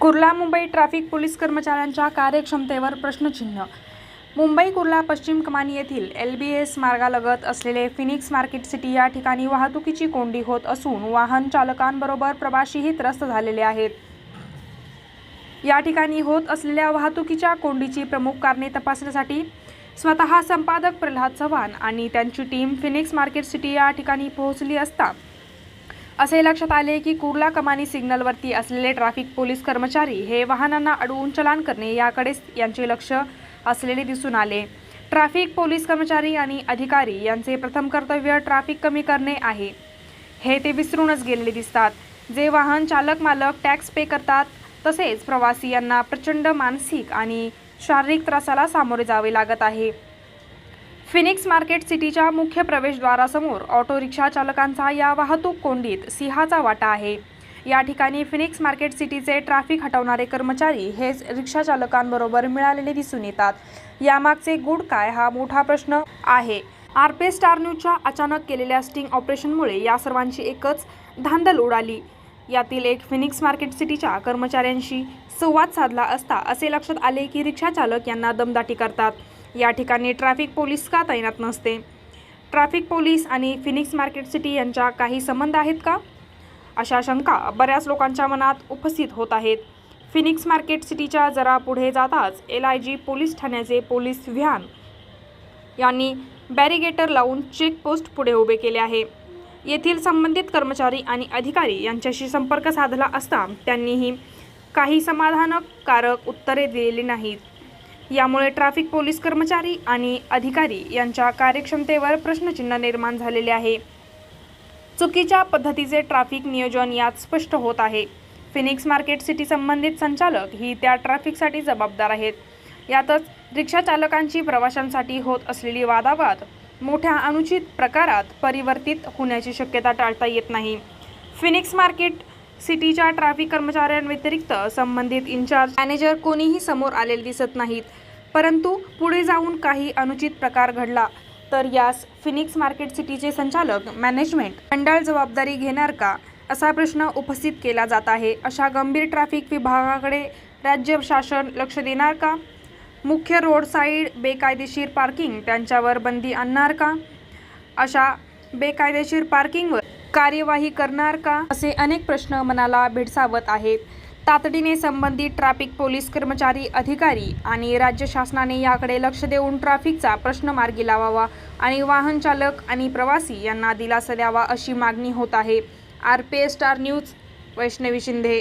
Kurla Mumbai traffic police कर्मचाऱ्यांच्या कार्यक्षमतेवर प्रश्नचिन्ह. मुंबई कुर्ला पश्चिम कमानी येथील एल बी एस मार्गालगत असलेले फिनिक्स मार्केट सिटी या ठिकाणी वाहतुकीची कोंडी होत असून वाहन चालकांबरोबर प्रवाशीही त्रस्त झालेले आहेत. या ठिकाणी होत असलेल्या वाहतुकीच्या कोंडीची प्रमुख कारणे तपासण्यासाठी स्वतः संपादक प्रल्हाद चव्हाण आणि त्यांची टीम फिनिक्स मार्केट सिटी या ठिकाणी पोहोचली असता असे लक्षात आले की कुर्ला कमानी सिग्नलवरती असलेले ट्रॅफिक पोलीस कर्मचारी हे वाहनांना अडवून चलान करणे याकडेच यांचे लक्ष असलेले दिसून आले. ट्रॅफिक पोलीस कर्मचारी आणि अधिकारी यांचे प्रथम कर्तव्य ट्रॅफिक कमी करणे आहे. हे ते विसरूनच गेलेले दिसतात. जे वाहन चालक मालक टॅक्स पे करतात तसेच प्रवासी यांना प्रचंड मानसिक आणि शारीरिक त्रासाला सामोरे जावे लागत आहे. फिनिक्स मार्केट सिटीच्या मुख्य प्रवेशद्वारासमोर ऑटो रिक्षा चालकांचा या वाहतूक कोंडीत सिंहाचा वाटा आहे. या ठिकाणी फिनिक्स मार्केट सिटीचे ट्रॅफिक हटवणारे कर्मचारी हेच रिक्षा चालकांबरोबर मिळालेले दिसून येतात. यामागचे गुड काय हा मोठा प्रश्न आहे. आर पी स्टार न्यूजच्या अचानक केलेल्या स्टिंग ऑपरेशनमुळे या सर्वांची एकच धांदल उडाली. यातील एक फिनिक्स मार्केट सिटीच्या कर्मचाऱ्यांशी संवाद साधला असता असे लक्षात आले की रिक्षा चालक यांना दमदाटी करतात. या ठिकाणी ट्रॅफिक पोलीस का तैनात नसते? ट्रॅफिक पोलीस आणि फिनिक्स मार्केट सिटी यांच्या काही संबंध आहेत का? अशा शंका बऱ्याच लोकांच्या मनात उपस्थित होत आहेत. फिनिक्स मार्केट सिटीच्या जरा पुढे जाताच एल आय जी पोलीस ठाण्याचे पोलीस व्हॅन यांनी बॅरिगेटर लावून चेकपोस्ट पुढे उभे केले आहे. येथील संबंधित कर्मचारी आणि अधिकारी यांच्याशी संपर्क साधला असता त्यांनीही काही समाधानकारक उत्तरे दिलेली नाहीत. यामुळे ट्रॅफिक पोलीस कर्मचारी आणि अधिकारी यांच्या कार्यक्षमतेवर प्रश्नचिन्ह निर्माण झालेले आहे. चुकीच्या पद्धतीचे ट्रॅफिक नियोजन यात स्पष्ट होत आहे. फिनिक्स मार्केट सिटी संबंधित संचालक ही त्या ट्रॅफिकसाठी जबाबदार आहेत. यातच रिक्षा चालकांची प्रवाशांसाठी होत असलेली वादावाद मोठ्या अनुचित प्रकारात परिवर्तित होण्याची शक्यता टाळता येत नाही. फिनिक्स मार्केट सिटीच्या ट्रॅफिक कर्मचाऱ्यांव्यतिरिक्त संबंधित इन्चार्ज मॅनेजर कोणीही समोर आलेले दिसत नाहीत. परंतु पुढे जाऊन काही अनुचित प्रकार घडला. तर यास फिनिक्स मार्केट सिटीचे संचालक मॅनेजमेंट मंडळ जबाबदारी घेणार का? असा प्रश्न उपस्थित केला जात आहे. अशा गंभीर ट्रॅफिक विभागाकडे राज्य शासन लक्ष देणार का? मुख्य रोड साईड बेकायदेशीर पार्किंग त्यांच्यावर बंदी आणणार का? अशा बेकायदेशीर पार्किंगवर कार्यवाही करणार का? असे अनेक प्रश्न मनाला भेडसावत आहेत. तातडीने संबंधित ट्रॅफिक पोलीस कर्मचारी अधिकारी आणि राज्य शासनाने याकडे लक्ष देऊन ट्रॅफिकचा प्रश्न मार्गी लावावा आणि वाहन चालक आणि प्रवासी यांना दिलासा द्यावा अशी मागणी होत आहे. R P S star news Vaishnavi Shinde.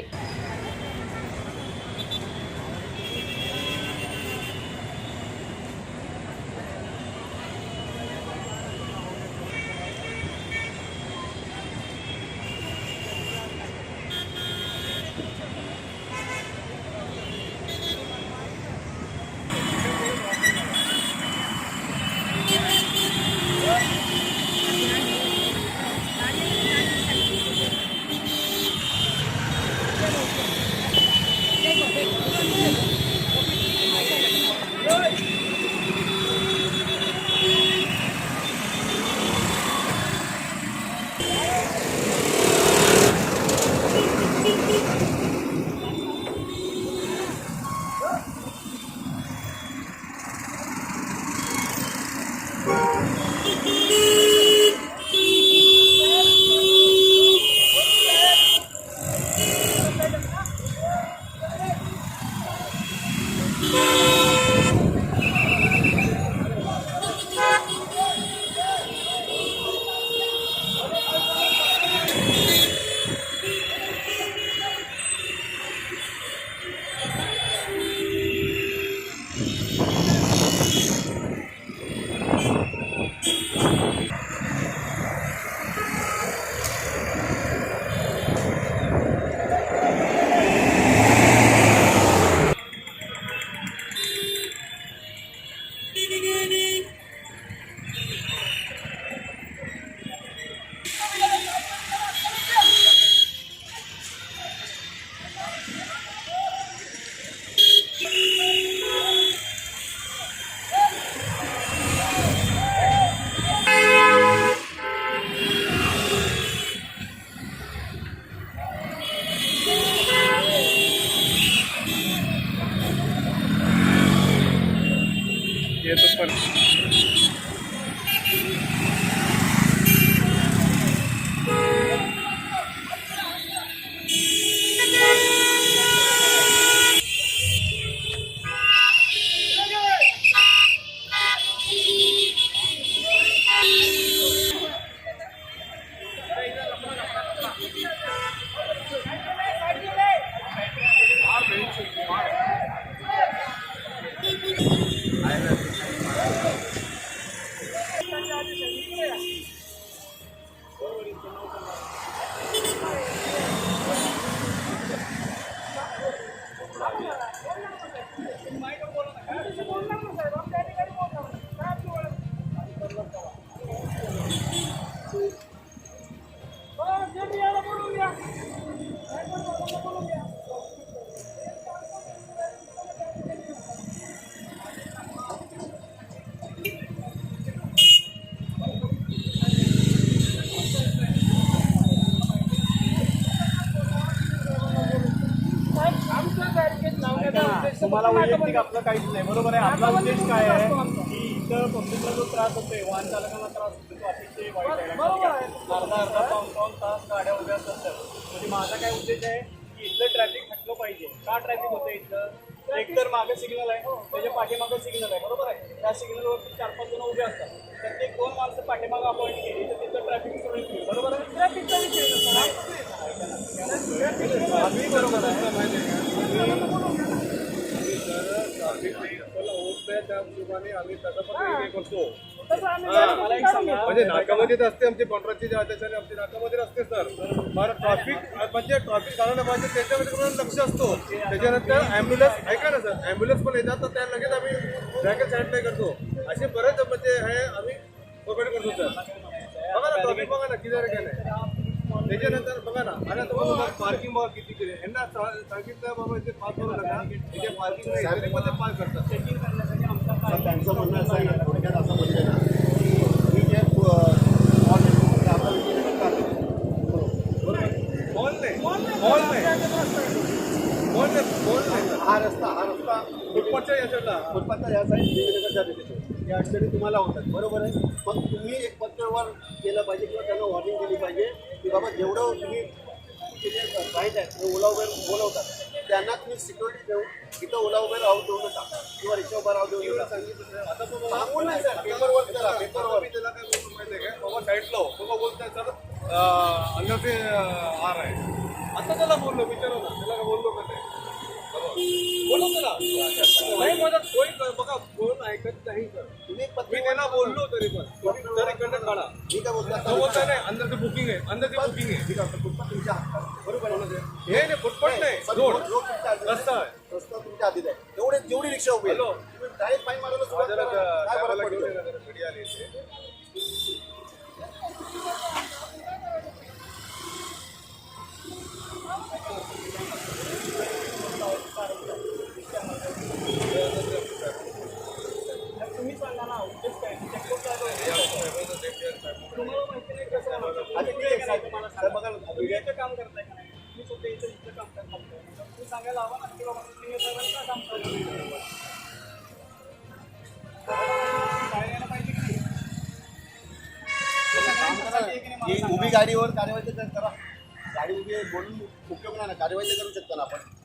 येतो पण तुम्हाला वैयक्तिक आपलं काहीच नाही. बरोबर आहे? आपला उद्देश काय आहे? की इथं पब्लिकला जो त्रास होतोय वाहन चालकांना त्रास होतो तो अतिशय वाईट आहे. अर्धा अर्धा पाऊन पाऊन तास गाड्या उभ्या असतात. म्हणजे माझा काय उद्देश आहे की इथलं ट्रॅफिक हटलं पाहिजे. का ट्रॅफिक होतं इथलं? एक तर मागे सिग्नल आहे त्याच्या पाठीमागं सिग्नल आहे. बरोबर आहे? त्या सिग्नलवरती चार पाच जण उभे असतात. तर ते दोन माणसं पाठीमागं अपॉइंट केली तर तिथं ट्रॅफिक होईल. बरोबर आहे? ट्रॅफिकचा विषय अगदी बरोबर आहे. त्या हिशोबाने आम्ही पण हे. करतो. मला एक सांगा म्हणजे नाकामध्येच असते आमची कॉन्ट्रॅक्टची जे त्याच्याने आमची नाकामध्ये असते सर. बरं ट्रॉफिक म्हणजे ट्रॉफिक चालवलं पाहिजे त्याच्यामध्ये कोणाला लक्ष असतो. त्याच्यानंतर ॲम्ब्युलन्स ऐका ना सर. ॲम्ब्युलन्स पण येतात तर त्या लगेच आम्ही साईड नाही करतो. असे बरेच म्हणजे हे आम्ही प्रोव्हाइड करतो सर. बघा ना ट्रॉफिक बघा ना किती काय नाही त्याच्यानंतर बघा ना आणि आता बघा पार्किंग बघा किती केली. यांना सा- सांगितलं बाबा इथे पार्क करू नका. इथे पार्किंग नाही तरी पण ते पार्क करतात. तर त्यांचं म्हणणं असं आहे थोडक्यात असं म्हणलं ना की मी जे हा रस्ता हा रस्ता फुटपाथच्या याच्यातला. फुटपाथच्या या साईड या अडचणी तुम्हाला होतात बरोबर आहे? मग तुम्ही एक पत्रव्यवहार केलं पाहिजे किंवा त्यांना वॉर्निंग दिली पाहिजे की बाबा जेवढं तुम्ही ते ओला उबेर बोलवतात त्यांना तुम्ही सिक्युरिटी देऊ इथं ओला उबेर राहू देऊ नका किंवा रिक्षा उभा राहू देऊ नका सांगून नाही सर पेपर वर्क करा पेपर वर्क त्याला काय बोलतो माहिती आहे का? बाबा साईडला हो. बाबा बोलताय सर अंदर ते आर आहे. आता त्याला बोललो विचारू ना त्याला काय बोललो का ते त्याला. नाही माझा कोणी बघा कोण ऐकत नाही सर तुम्ही मी बोललो तरी पण. तुम्ही इकडनं काढा. मी काय बोलतो? नाही अंदरचं बुकिंग आहे अंदरची बुकिंग आहे. ठीक आहे तुमच्या हातात आहे हे नाही फुटपाथ नाही रोड. रस्ता आहे रस्ता तुमच्या हातीत आहे तेवढे जेवढी रिक्षा उभी आहे हॅलो. तुम्ही डायरेक्ट फाईन मारायला सुरुवात जरा करा. काय कॅमेराला फरक घेऊन पडतो ये ना जरा घडी आली इथे. की उभी गाडीवर कार्यवाही तर करा. गाडी उभी बोलून उपयोग नाही ना कार्यवाही तर करू शकता ना आपण.